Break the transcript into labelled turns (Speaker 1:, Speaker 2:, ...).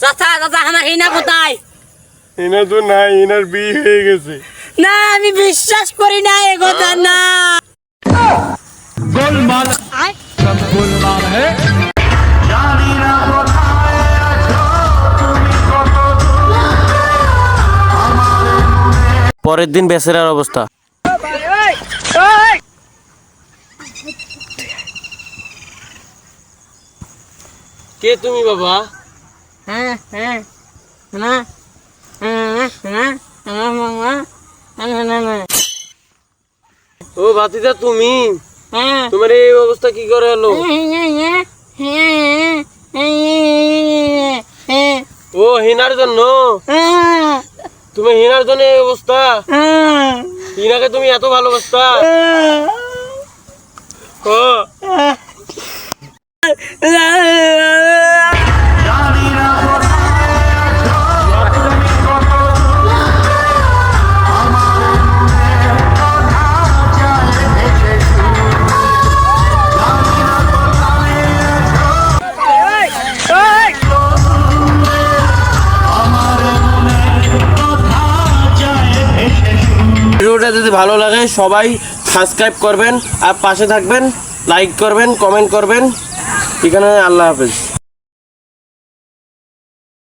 Speaker 1: চাচা চাচা আমার হিনা কোথায়?
Speaker 2: এনা তো নাই এনার বিয়ে হয়ে গেছে।
Speaker 1: না আমি বিশ্বাস করি না এ কথা না।
Speaker 3: পরের দিন বেচারার অবস্থা। কে তুমি বাবা?
Speaker 1: হ্যাঁ হ্যাঁ। না। হ্যাঁ হ্যাঁ হ্যাঁ হ্যাঁ
Speaker 3: ও ভাতিজা তুমি?
Speaker 1: হ্যাঁ।
Speaker 3: তোমার এই অবস্থা কি করে হলো? ও হিনার জন্য? তুমি হিনার জন্য এই অবস্থা? হিনাকে তুমি এত ভালোবাসতা? ভিডিওটা যদি ভালো লাগে, সবাই সাবস্ক্রাইব করবেন আর পাশে থাকবেন লাইক করবেন কমেন্ট করবেন। এখানে আল্লাহ হাফেজ।